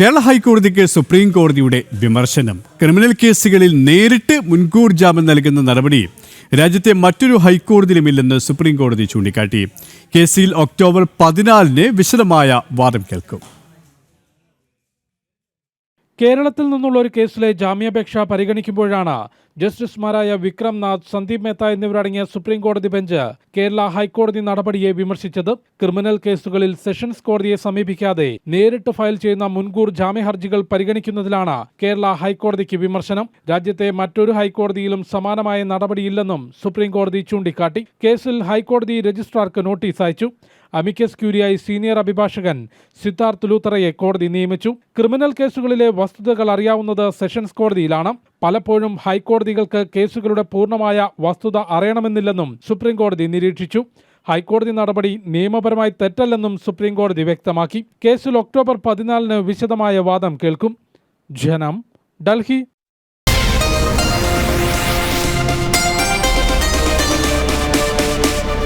Kerala ഹൈക്കോടതിക്ക് supreme കോടതിയുടെ വിമർശനം. Criminal കേസുകളിൽ നേരിട്ട് മുൻകൂർ ജാമ്യം നൽകുന്ന നടപടി രാജ്യത്തെ മറ്റൊരു ഹൈക്കോടതിയിലുമില്ലെന്ന് സുപ്രീം കോടതി ചൂണ്ടിക്കാട്ടി. കേസിൽ ഒക്ടോബർ പതിനാലിന് വിശദമായ വാദം കേൾക്കും. കേരളത്തിൽ നിന്നുള്ള ഒരു കേസിലെ ജാമ്യാപേക്ഷ പരിഗണിക്കുമ്പോഴാണ് ജസ്റ്റിസുമാരായ വിക്രം നാഥ് സന്ദീപ് മേത്ത എന്നിവരടങ്ങിയ സുപ്രീം കോടതി ബെഞ്ച് കേരള ഹൈക്കോടതി നടപടിയെ വിമർശിച്ചത്. ക്രിമിനൽ കേസുകളിൽ സെഷൻസ് കോടതിയെ സമീപിക്കാതെ നേരിട്ട് ഫയൽ ചെയ്യുന്ന മുൻകൂർ ജാമ്യ ഹർജികൾ പരിഗണിക്കുന്നതിലാണ് കേരള ഹൈക്കോടതിക്ക് വിമർശനം. രാജ്യത്തെ മറ്റൊരു ഹൈക്കോടതിയിലും സമാനമായ നടപടിയില്ലെന്നും സുപ്രീം കോടതി ചൂണ്ടിക്കാട്ടി. കേസിൽ ഹൈക്കോടതി രജിസ്ട്രാർക്ക് നോട്ടീസ് അയച്ചു. അമിക്കസ് ക്യൂരിയായി സീനിയർ അഭിഭാഷകൻ സിദ്ധാർത്ഥ് ലൂത്തറയെ കോടതി നിയമിച്ചു. ക്രിമിനൽ കേസുകളിലെ വസ്തുതകൾ അറിയാവുന്നത് സെഷൻസ് കോടതിയിലാണ്. പലപ്പോഴും ഹൈക്കോടതികൾക്ക് കേസുകളുടെ പൂർണമായ വസ്തുത അറിയണമെന്നില്ലെന്നും സുപ്രീം കോടതി നിരീക്ഷിച്ചു. ഹൈക്കോടതി നടപടി നിയമപരമായി തെറ്റല്ലെന്നും സുപ്രീം കോടതി വ്യക്തമാക്കി. കേസിൽ ഒക്ടോബർ പതിനാലിന് വിശദമായ വാദം കേൾക്കും. ജനം ഡൽഹി